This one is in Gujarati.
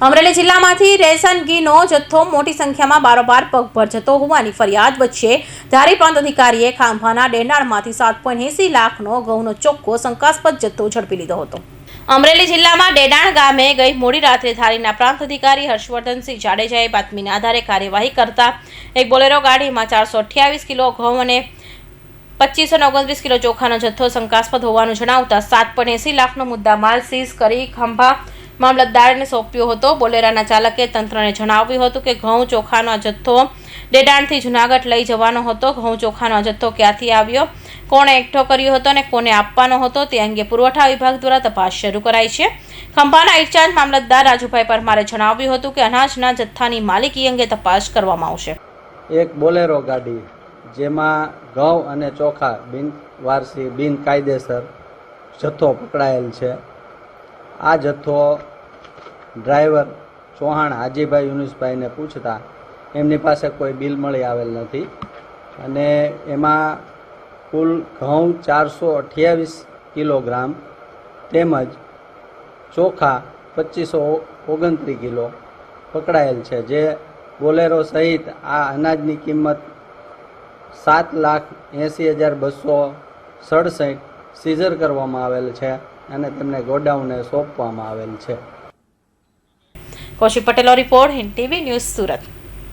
અમરેલી જિલ્લામાંથી રેશન, ઘીનો જથ્થો મોટી સંખ્યામાં બારોબાર પગભર જતો હોવાની ફરિયાદ વચ્ચે ધારી પ્રાંત અધિકારીએ ખાંભાના ડેનાળમાંથી સાત પોઈન્ટ એંસી લાખનો ઘઉંનો ચોખ્ખો શંકાસ્પદ જથ્થો ઝડપી લીધો હતો. અમરેલી જિલ્લામાં ડેડાણ ગામે ગઈ મોડી રાત્રે ધારીના પ્રાંત અધિકારી હર્ષવર્ધનસિંહ જાડેજાએ બાતમીના આધારે કાર્યવાહી કરતા એક બોલેરો ગાડીમાં ચારસો અઠ્યાવીસ કિલો ઘઉં અને પચીસો ઓગણત્રીસ કિલો ચોખાનો જથ્થો શંકાસ્પદ હોવાનું જણાવતા સાત પોઈન્ટ એંસી લાખનો મુદ્દા માલ સીઝ કરી ખંભા મામલતદારને સોંપ્યો હતો. બોલેરાના ચાલકે તંત્રને જણાવ્યું હતું કે ઘઉં ચોખાનો જથ્થો ડેડાણથી જુનાગઢ લઈ જવાનો હતો. ઘઉં ચોખાનો જથ્થો ક્યાંથી આવ્યો? કોણે એકઠો કર્યો હતો અને કોને આપવાનો હતો? તે અંગે પુરવઠા વિભાગ દ્વારા તપાસ શરૂ કરાઈ છે. ખંભાના ઇન્ચાર્જ મામલતદાર રાજુભાઈ પરમારે જણાવ્યું હતું કે અનાજના જથ્થાની માલિકી અંગે તપાસ કરવામાં આવશે. એક બોલેરો ગાડી જેમાં ઘઉં અને ચોખા બિનવારસી બિનકાયદેસર જથ્થો પકડાયેલ છે. આ જથ્થો ડ્રાઈવર ચૌહાણ હાજીભાઈ યુનુસભાઈને પૂછતા એમની પાસે કોઈ બિલ મળી આવેલ નથી. અને એમાં કુલ ઘઉં ચારસો અઠ્યાવીસ કિલોગ્રામ તેમજ ચોખા પચીસો ઓગણત્રીસ કિલો પકડાયેલ છે, જે બોલેરો સહિત આ અનાજની કિંમત સાત લાખ એંસી હજાર બસો સડસઠ સીઝર કરવામાં આવેલ છે. અને તેમને ગોડાઉને સોંપવામાં આવેલ છે. કૌશિક પટેલનો report Hind TV news Surat.